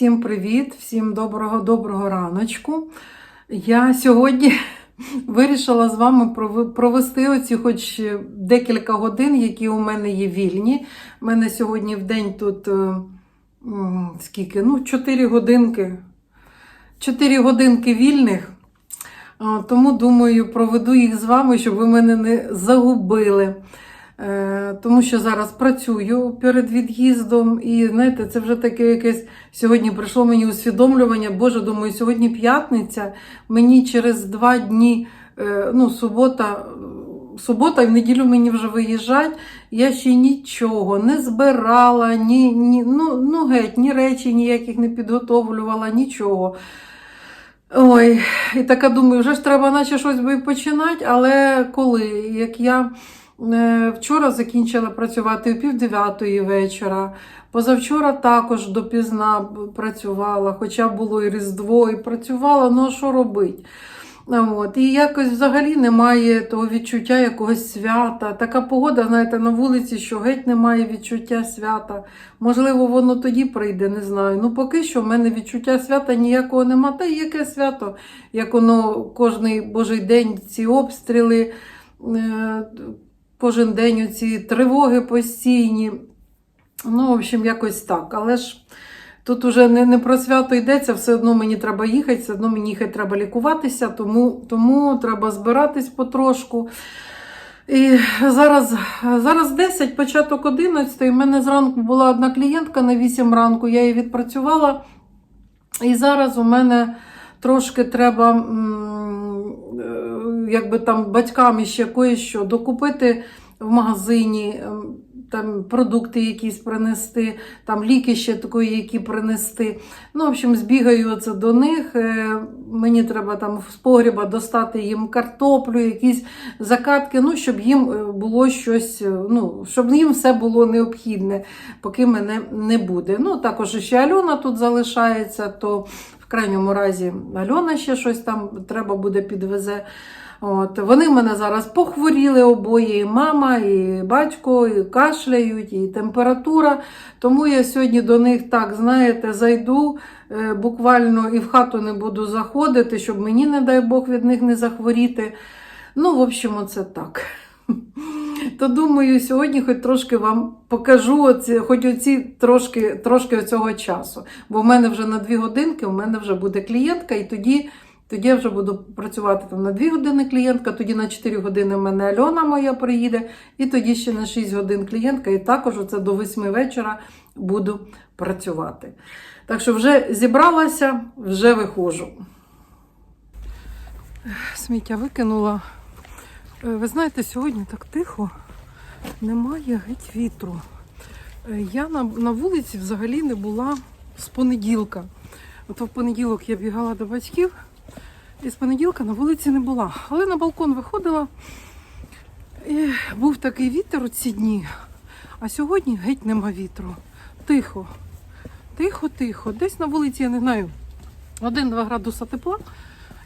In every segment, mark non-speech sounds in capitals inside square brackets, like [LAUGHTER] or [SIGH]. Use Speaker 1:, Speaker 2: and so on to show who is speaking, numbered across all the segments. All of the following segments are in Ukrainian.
Speaker 1: Всім привіт, всім доброго доброго раночку. Я сьогодні [LAUGHS] вирішила з вами провести оці хоч декілька годин, які у мене є вільні. У мене сьогодні в день тут е, скільки? Ну, 4 годинки. 4 годинки вільних. Тому думаю, проведу їх з вами, щоб ви мене не загубили. Е, Тому що зараз працюю перед від'їздом, і знаєте, це вже таке якесь сьогодні прийшло мені усвідомлювання. Боже, думаю, сьогодні п'ятниця. Мені через два дні, е, ну, субота, субота і в неділю мені вже виїжджать. Я ще нічого не збирала, ні, ні, ну, ну геть, ні речі ніяких не підготовлювала, нічого. Ой, і така думаю, вже ж треба наче щось би починати, але коли? Як я вчора закінчила працювати о пів дев'ятої вечора, позавчора також допізна працювала, хоча було і Різдво, і працювала, ну а що робити? От. І якось взагалі немає того відчуття якогось свята. Така погода, знаєте, на вулиці, що геть немає відчуття свята. Можливо, воно тоді прийде, не знаю. Ну, поки що в мене відчуття свята ніякого нема. Та яке свято, як воно кожний божий день ці обстріли, е, кожен день ці тривоги постійні. Ну, в общем, якось так. Але ж тут уже не, не про свято йдеться, все одно мені треба їхати, все одно мені їхати треба лікуватися, тому, тому треба збиратись потрошку. І зараз, зараз 10, початок 11. У мене зранку була одна клієнтка на 8 ранку, я її відпрацювала. І зараз у мене трошки треба, м, якби там батькам ще кое-що докупити в магазині, ем, там продукти якісь принести, там ліки ще такої, які принести. Ну, в общем, збігаю оце до них. Е, Мені треба там з погріба достати їм картоплю, якісь закатки, ну, щоб їм е, було щось, е, ну, щоб їм все було необхідне, поки мене не буде. Ну, також ще Альона тут залишається, то в крайньому разі Альона ще щось там треба буде підвезе. От, вони в мене зараз похворіли обоє, і мама, і батько, і кашляють, і температура. Тому я сьогодні до них так, знаєте, зайду е, буквально і в хату не буду заходити, щоб мені, не дай Бог, від них не захворіти. Ну, в общем, оце так. [LAUGHS] То думаю, сьогодні хоч трошки вам покажу, оці, хоч оці трошки, трошки цього часу. Бо в мене вже на дві годинки, у мене вже буде клієнтка, і тоді. Тоді я вже буду працювати там на 2 години клієнтка, тоді на 4 години в мене Альона моя приїде, і тоді ще на 6 годин клієнтка, і також оце до 8 вечора буду працювати. Так що вже зібралася, вже виходжу. Сміття викинула. Е, Ви знаєте, сьогодні так тихо, немає геть вітру. Е, Я на, на вулиці взагалі не була з понеділка. От в понеділок я бігала до батьків. І з понеділка на вулиці не була. Але на балкон виходила. І був такий вітер у ці дні. А сьогодні геть нема вітру. Тихо. Тихо, тихо. Десь на вулиці, я не знаю, 1-2 градуса тепла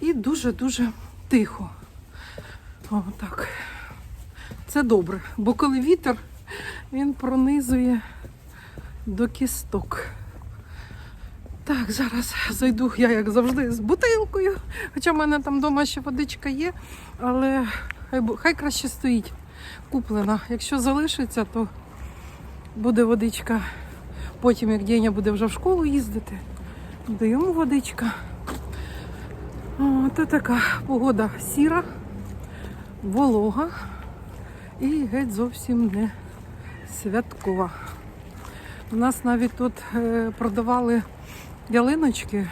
Speaker 1: і дуже-дуже тихо. О, так. Це добре. Бо коли вітер, він пронизує до кісток. Так, зараз зайду я, як завжди, з бутилкою. Хоча в мене там вдома ще водичка є, але хай, хай краще стоїть куплена. Якщо залишиться, то буде водичка. Потім, як Деня буде вже в школу їздити, буде йому водичка. О, така погода сіра, волога і геть зовсім не святкова. У нас навіть тут е, продавали ялиночки.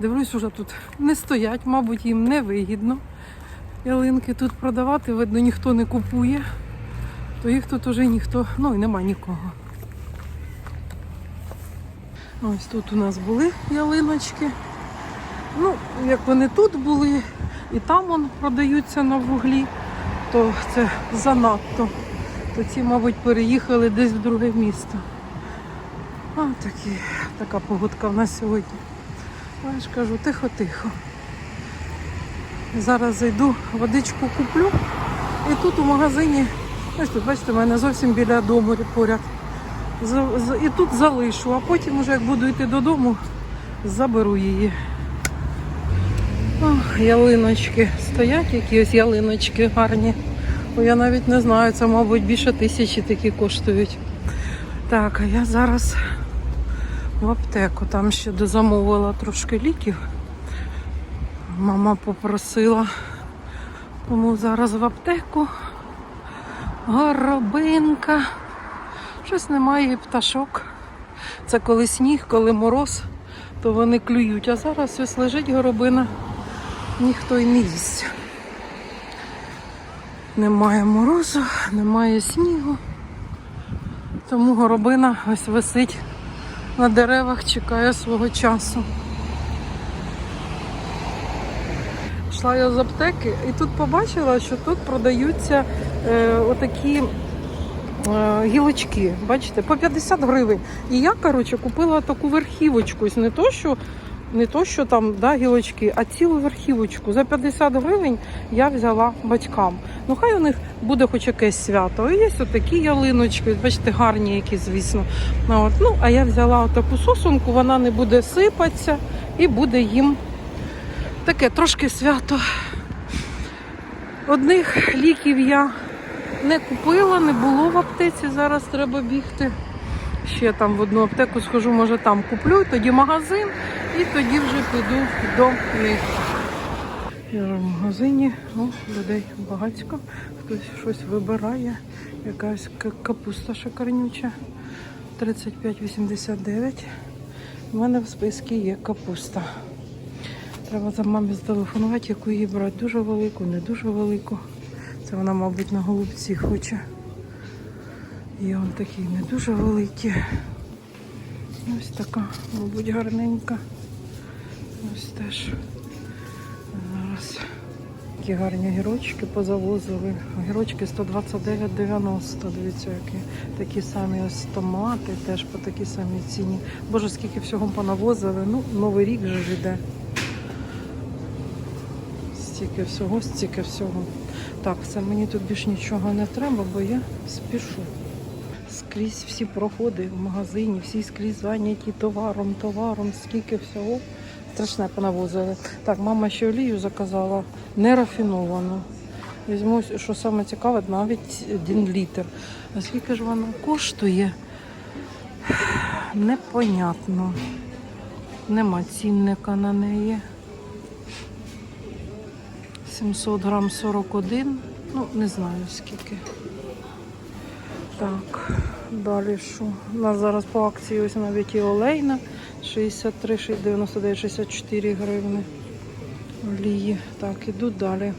Speaker 1: Дивлюсь, уже тут не стоять, мабуть, їм не вигідно. Ялинки тут продавати, видно, ніхто не купує, то їх тут уже ніхто, ну і нема нікого. Ось тут у нас були ялиночки. Ну, як вони тут були, і там вон продаються на вуглі, то це занадто. То ці, мабуть, переїхали десь в друге місто. А, такі, така погодка в нас сьогодні. Я ж кажу, тихо-тихо. Зараз зайду, водичку куплю. І тут у магазині, ось тут, бачите, в мене зовсім біля дому поряд. І тут залишу, а потім, уже як буду йти додому, заберу її. Ох, ялиночки. Стоять якісь ялиночки гарні. Бо я навіть не знаю, це, мабуть, більше тисячі такі коштують. Так, а я зараз в аптеку. Там ще дозамовила трошки ліків. Мама попросила. Тому зараз в аптеку. Горобинка. Щось немає і пташок. Це коли сніг, коли мороз, то вони клюють. А зараз ось лежить горобина, ніхто й не їсть. Немає морозу, немає снігу. Тому горобина ось висить на деревах, чекає свого часу. Йшла я з аптеки і тут побачила, що тут продаються е, отакі е, гілочки. Бачите, по 50 гривень. І я, коротше, купила таку верхівочку. Не то, що, не то, що там да, гілочки, а цілу верхівочку. За 50 гривень я взяла батькам. Ну, хай у них буде хоч якесь свято. І є отакі ялиночки, бачите, гарні які, звісно. Ну, от, ну, а я взяла таку сосунку, вона не буде сипатися і буде їм таке трошки свято. Одних ліків я не купила, не було в аптеці. Зараз треба бігти. Ще там в одну аптеку схожу, може там куплю, тоді магазин і тоді вже піду до них. Я вже в магазині, о, людей багатько, хтось щось вибирає. Якась капуста шикарнюча. 35,89. У мене в списку є капуста. Треба за мамі зателефонувати, яку її брати. Дуже велику, не дуже велику. Це вона, мабуть, на голубці хоче. Є он такі не дуже великі. Ось така, мабуть, гарненька. Ось теж. Зараз. Такі гарні гірочки позавозили. Гірочки 129,90. Дивіться, які такі самі ось томати, теж по такій самій ціні. Боже, скільки всього понавозили. Ну, новий рік же ж іде. Стільки всього, стільки всього. Так, це мені тут більш нічого не треба, бо я спішу. Скрізь всі проходи в магазині, всі скрізь зайняті товаром, товаром, скільки всього. Страшне понавозили. Так, мама ще олію заказала, нерафіновану. Візьму, що саме цікаве, навіть один літр. А скільки ж вона коштує? Непонятно. Нема цінника на неї. 700 грам 41. Ну, не знаю скільки. Так, далі що? У нас зараз по акції ось навіть і олейна 63, 99, 64 гривни. Олії. Так, іду далі.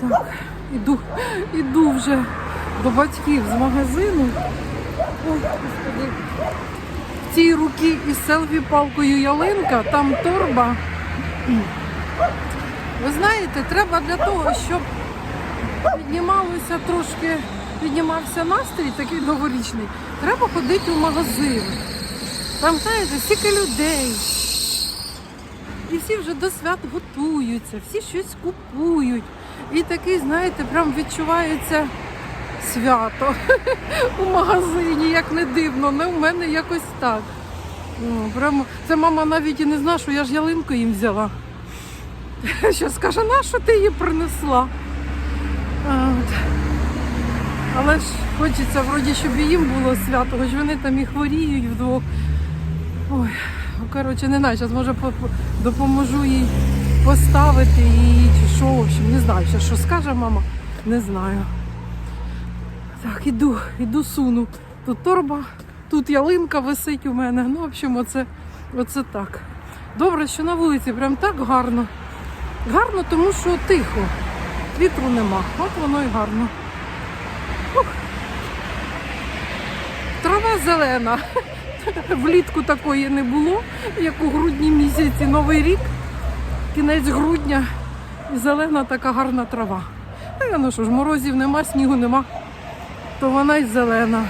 Speaker 1: Так, іду, іду вже до батьків з магазину. Ой, господи. В цій руці із селфі-палкою ялинка, там торба. Ви знаєте, треба для того, щоб піднімалося трошки, піднімався настрій такий новорічний, треба ходити в магазин. Там, знаєте, стільки людей. І всі вже до свят готуються, всі щось купують. І такий, знаєте, прям відчувається свято [LAUGHS] у магазині, як не дивно, не в мене якось так. Прямо, це мама навіть і не знає, що я ж ялинку їм взяла. [LAUGHS] Що скаже, на що ти її принесла? От. Але ж хочеться, вроді, щоб і їм було свято, хоч вони там і хворіють вдвох. Ой, ну, коротше, не знаю, зараз може по- по- допоможу їй поставити її чи що, в общем, не знаю, що скаже мама, не знаю. Так, іду, іду суну. Тут торба, тут ялинка висить у мене. Ну, в общем, оце, оце так. Добре, що на вулиці прям так гарно. Гарно, тому що тихо. Вітру нема. От воно і гарно. Ух. Трава зелена. [LAUGHS] Влітку такої не було, як у грудні місяці, Новий рік, кінець грудня. І зелена така гарна трава. Та ну що ж, морозів нема, снігу нема, то вона й зелена.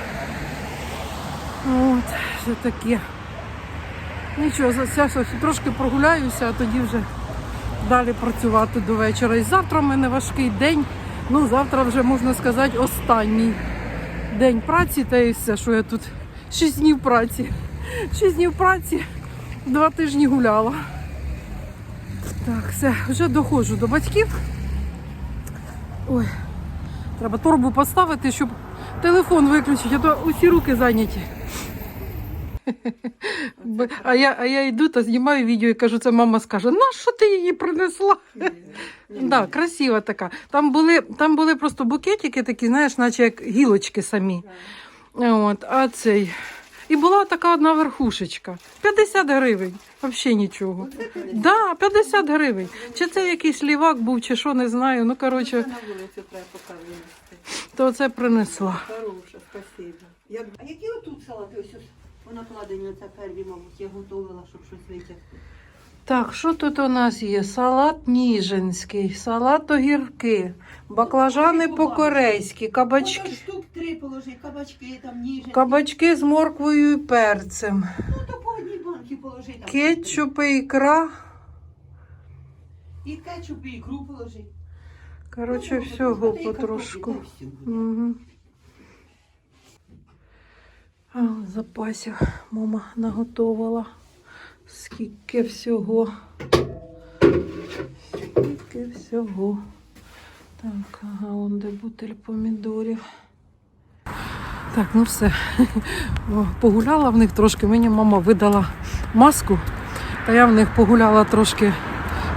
Speaker 1: От, що таке. Нічого, зараз трошки прогуляюся, а тоді вже далі працювати до вечора. І завтра в мене важкий день. Ну, завтра вже можна сказати останній день праці та і все, що я тут 6 днів праці. 6 днів праці, 2 тижні гуляла. Так, все, вже доходжу до батьків. Ой, треба торбу поставити, щоб телефон виключити, а то усі руки зайняті. А я, а я йду та знімаю відео і кажу, це мама скаже, на що ти її принесла? Да, красива така. Там були, там були просто букетики такі, знаєш, наче як гілочки самі. От, а цей. І була така одна верхушечка. 50 гривень. Взагалі нічого. Да, 50 гривень. Чи це якийсь лівак був, чи що, не знаю. Ну, коротше,
Speaker 2: На вулицю треба поки
Speaker 1: то це принесла.
Speaker 2: Хороше, спасибо. Як... А які отут салати? Ось ось вона кладені оце перві, мабуть, я готувала, щоб щось витягти.
Speaker 1: Так, що тут у нас є? Салат ніжинський, салат огірки, баклажани по-корейськи, кабачки,
Speaker 2: штук три положи, кабачки там ніжні.
Speaker 1: кабачки з морквою і перцем,
Speaker 2: Ну, то по одній банки положи там.
Speaker 1: кетчупи, ікра.
Speaker 2: І кетчуп, і ікру положи.
Speaker 1: Коротше,
Speaker 2: Ну,
Speaker 1: всього потрошку. Угу. А, в запасі мама наготовила. Скільки всього. Скільки всього. Так, ага, он де бутель помідорів. Так, ну все. [LAUGHS] Погуляла в них трошки. Мені мама видала маску. Та я в них погуляла трошки,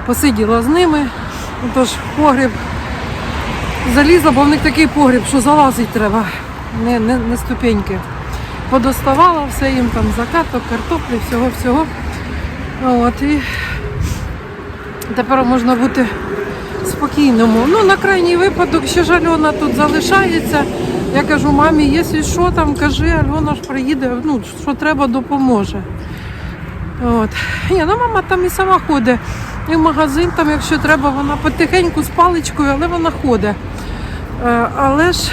Speaker 1: посиділа з ними. Тож погріб залізла, бо в них такий погріб, що залазить треба, не, не, не ступеньки. Подоставала все їм там закаток, картоплі, всього-всього. От, і тепер можна бути спокійному. Ну, на крайній випадок, ще ж Альона тут залишається. Я кажу, мамі, якщо що там, кажи, Альона ж приїде, ну, що треба, допоможе. От. Ні, ну мама там і сама ходить. І в магазин, там, якщо треба, вона потихеньку з паличкою, але вона ходить. Е, Але ж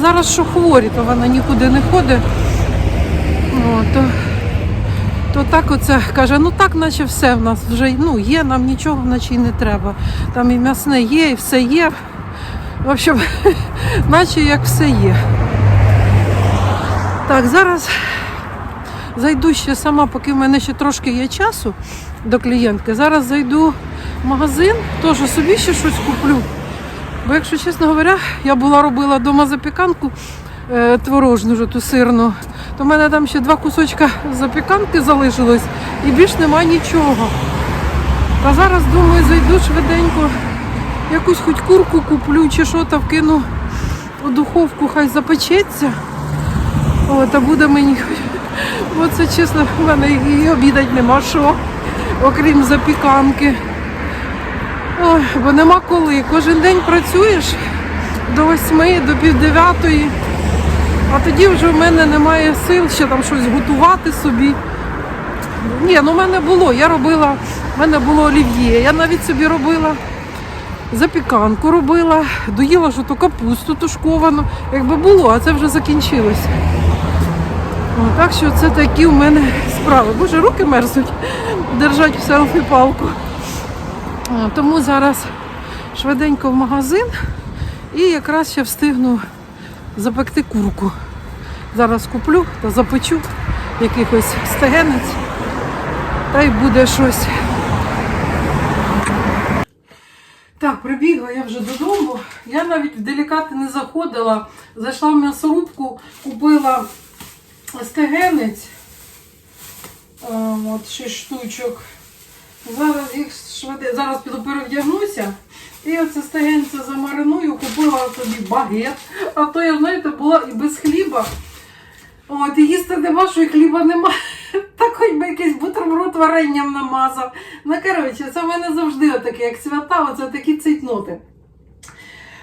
Speaker 1: зараз що хворі, то вона нікуди не ходить. О, то, то так оце каже, ну так, наче все в нас вже ну, є, нам нічого наче й не треба. Там і м'ясне є, і все є. В общем, [LAUGHS] наче як все є. Так, зараз зайду ще сама, поки в мене ще трошки є часу до клієнтки. Зараз зайду в магазин, теж собі ще щось куплю. Бо, якщо чесно говоря, я була робила вдома запіканку е, творожну ту сирну, то в мене там ще два кусочка запіканки залишилось і більш нема нічого. Та зараз думаю, зайду швиденько, якусь хоч курку куплю чи що то вкину у духовку, хай запечеться. О, та буде мені. Бо це чесно, в мене і обідать нема що, окрім запіканки. Ой, бо нема коли. Кожен день працюєш до восьми, до пів дев'ятої, а тоді вже в мене немає сил ще там щось готувати собі. Ні, ну в мене було, я робила, в мене було олів'є, я навіть собі робила запіканку робила, доїла що то капусту тушковану, якби було, а це вже закінчилось. О, так що це такі у мене справи. Боже, руки мерзнуть держать в селфі палку. Тому зараз швиденько в магазин і якраз ще встигну запекти курку. Зараз куплю та запечу якихось стегенець, та й буде щось. Так, прибігла я вже додому. Я навіть в делікати не заходила. Зайшла в м'ясорубку, купила стегенець. От 6 штучок. Зараз їх швиде. Зараз піду перевдягнуся. І оце стегенце замариную, купила собі багет. А то я, знаєте, була і без хліба. От, і їсти нема, що і хліба нема. [LAUGHS] Так хоч би якийсь бутерброд варенням намазав. Ну, коротше, це в мене завжди отаке, як свята, оце такі цейтноти.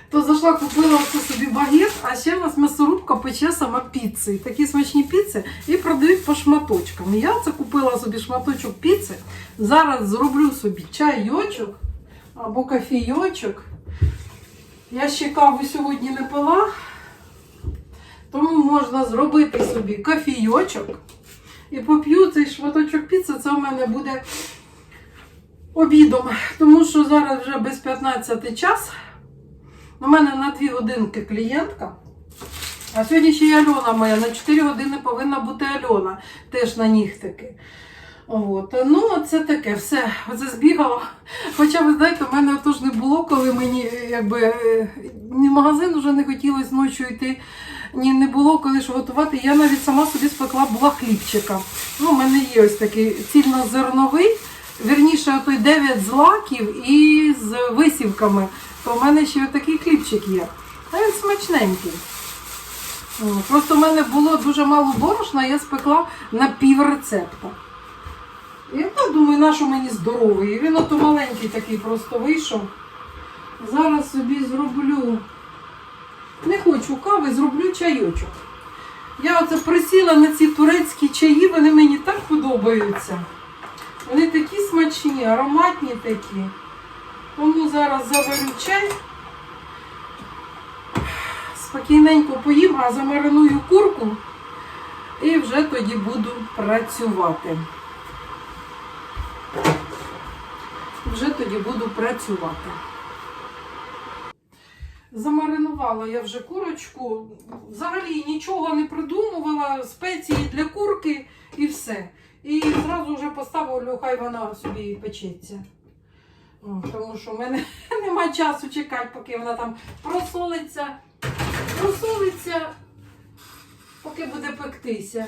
Speaker 1: То зайшла, купила оце собі багет, а ще в нас м'ясорубка пече сама піци. Такі смачні піци і продають по шматочкам. Я це купила собі шматочок піци. Зараз зроблю собі чайочок або кофійочок. Я ще каву сьогодні не пила, тому можна зробити собі кофійочок. І поп'ю цей шматочок піци, це в мене буде обідом. Тому що зараз вже без 15 час. У мене на 2 годинки клієнтка. А сьогодні ще й Альона моя. На 4 години повинна бути Альона. Теж на нігтики. От. Ну, це таке, все. Оце збігала. Хоча, ви знаєте, в мене отож не було, коли мені е, якби е, ні в магазин вже не хотілося ночі йти, ні не було коли ж готувати. Я навіть сама собі спекла була хлібчика. Ну, у мене є ось такий цільнозерновий, вірніше, той 9 злаків і з висівками. То в мене ще такий хлібчик є. А він смачненький. Просто в мене було дуже мало борошна, я спекла на пів рецепта. Я думаю, на що мені здоровий. Він ото маленький такий просто вийшов. Зараз собі зроблю. Не хочу кави, зроблю чайочок. Я оце присіла на ці турецькі чаї, вони мені так подобаються. Вони такі смачні, ароматні такі. Тому зараз заварю чай. Спокійненько поїм, а замариную курку і вже тоді буду працювати. Тоді буду працювати. Замаринувала я вже курочку. Взагалі нічого не придумувала, спеції для курки і все. І зразу вже поставлю, хай вона собі печеться. Тому що в мене [LAUGHS] нема часу чекати, поки вона там просолиться, просолиться, поки буде пектися.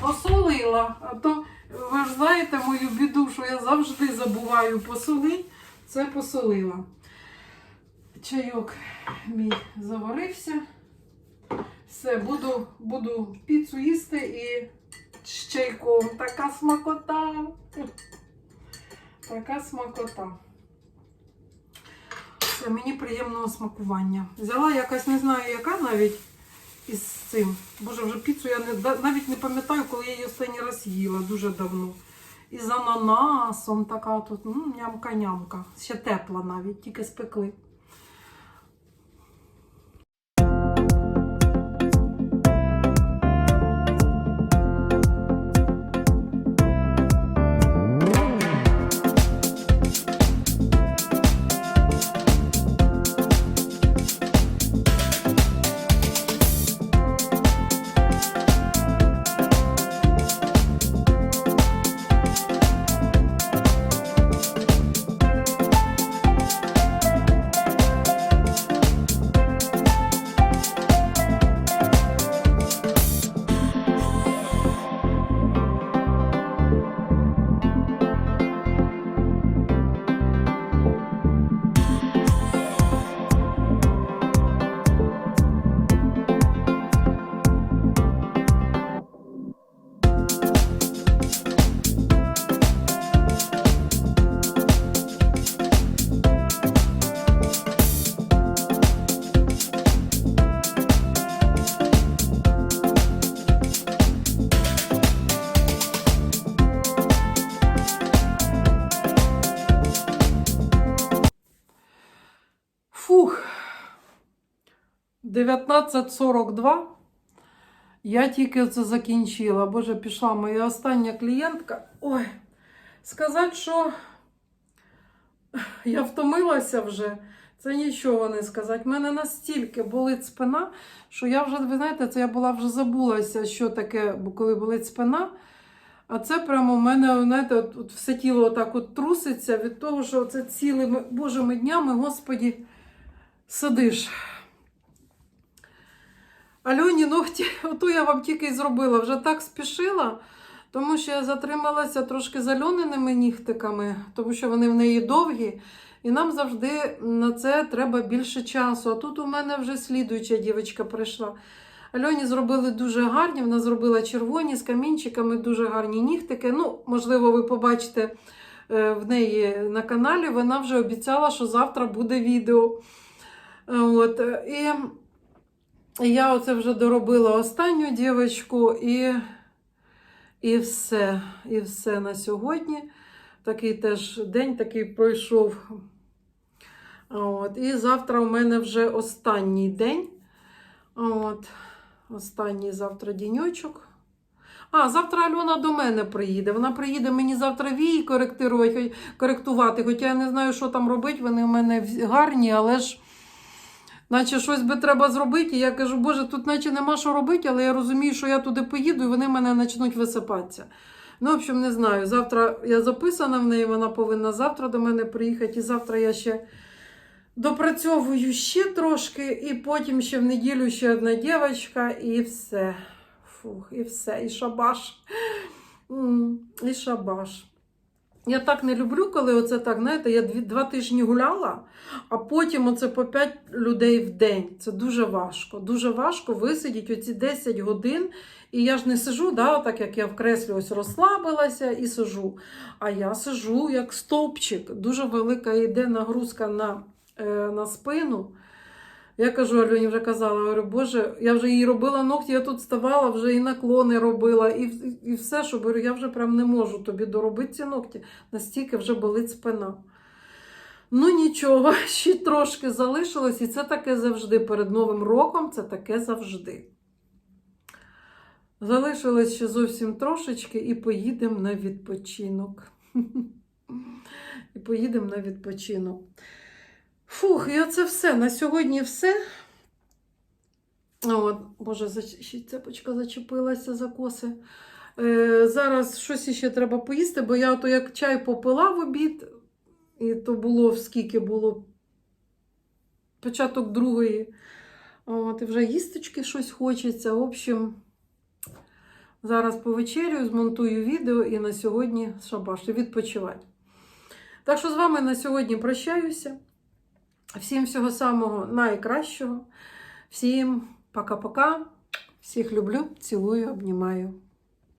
Speaker 1: Посолила, а то ви ж знаєте мою біду, що я завжди забуваю посолити. Це посолила. Чайок мій заварився. Все, буду, буду піцу їсти і з чайком. Така смакота. Така смакота. Все, мені приємного смакування. Взяла якась, не знаю, яка навіть із цим. Боже, вже піцу я не, навіть не пам'ятаю, коли я її останній раз їла дуже давно. І з ананасом така тут, м, нямка-нямка. Ще тепла навіть, тільки спекли. 19.42. Я тільки це закінчила. Боже, пішла моя остання клієнтка. Ой, сказати, що я втомилася вже. Це нічого не сказати. У мене настільки болить спина, що я вже, ви знаєте, це я була вже забулася, що таке, коли болить спина. А це прямо в мене, знаєте, от, от все тіло отак от труситься від того, що це цілими божими днями, Господі, сидиш. Альоні ногті, [LAUGHS] ото я вам тільки й зробила, вже так спішила, тому що я затрималася трошки з Альониними нігтиками, тому що вони в неї довгі. І нам завжди на це треба більше часу. А тут у мене вже слідуюча дівчинка прийшла. Альоні зробили дуже гарні, вона зробила червоні з камінчиками, дуже гарні нігтики. Ну, можливо, ви побачите е, в неї на каналі. Вона вже обіцяла, що завтра буде відео. Е, От. І я оце вже доробила останню дівчинку і, і все. І все на сьогодні. Такий теж день такий пройшов. От. І завтра у мене вже останній день. От. Останній завтра діньочок. А, завтра Альона до мене приїде. Вона приїде мені завтра вії коректувати. Хоча я не знаю, що там робити. Вони в мене гарні, але ж наче щось би треба зробити. Я кажу, Боже, тут наче нема що робити, але я розумію, що я туди поїду, і вони мене почнуть висипатися. Ну, в общем, не знаю. Завтра я записана в неї, вона повинна завтра до мене приїхати. І завтра я ще допрацьовую ще трошки, і потім ще в неділю ще одна дівчинка, і все. Фух, і все, і шабаш. І шабаш. Я так не люблю, коли оце так, знаєте, я дві, два тижні гуляла, а потім оце по 5 людей в день. Це дуже важко. Дуже важко висидіти оці 10 годин. І я ж не сижу, да, так як я в креслі ось розслабилася і сижу. А я сижу як стовпчик. Дуже велика йде нагрузка на, е, на спину. Я кажу, Альоні вже казала, говорю, Боже, я вже їй робила ногті, я тут ставала, вже і наклони робила, і, і все, що говорю, я вже прям не можу тобі доробити ці ногті, настільки вже болить спина. Ну нічого, [LAUGHS] ще трошки залишилось, і це таке завжди. Перед Новим роком це таке завжди. Залишилось ще зовсім трошечки, і поїдемо на відпочинок. [LAUGHS] І поїдемо на відпочинок. Фух, і оце все. На сьогодні все. От, Боже, цепочка зачепилася за коси. Е, зараз щось ще треба поїсти, бо я то як чай попила в обід, і то було скільки було початок другої. От, і вже їсточки щось хочеться. В общем, зараз повечерю, змонтую відео і на сьогодні шабаш і відпочивати. Так що з вами на сьогодні прощаюся. Всім всього самого найкращого. Всім пока-пока. Всіх люблю, цілую, обнімаю.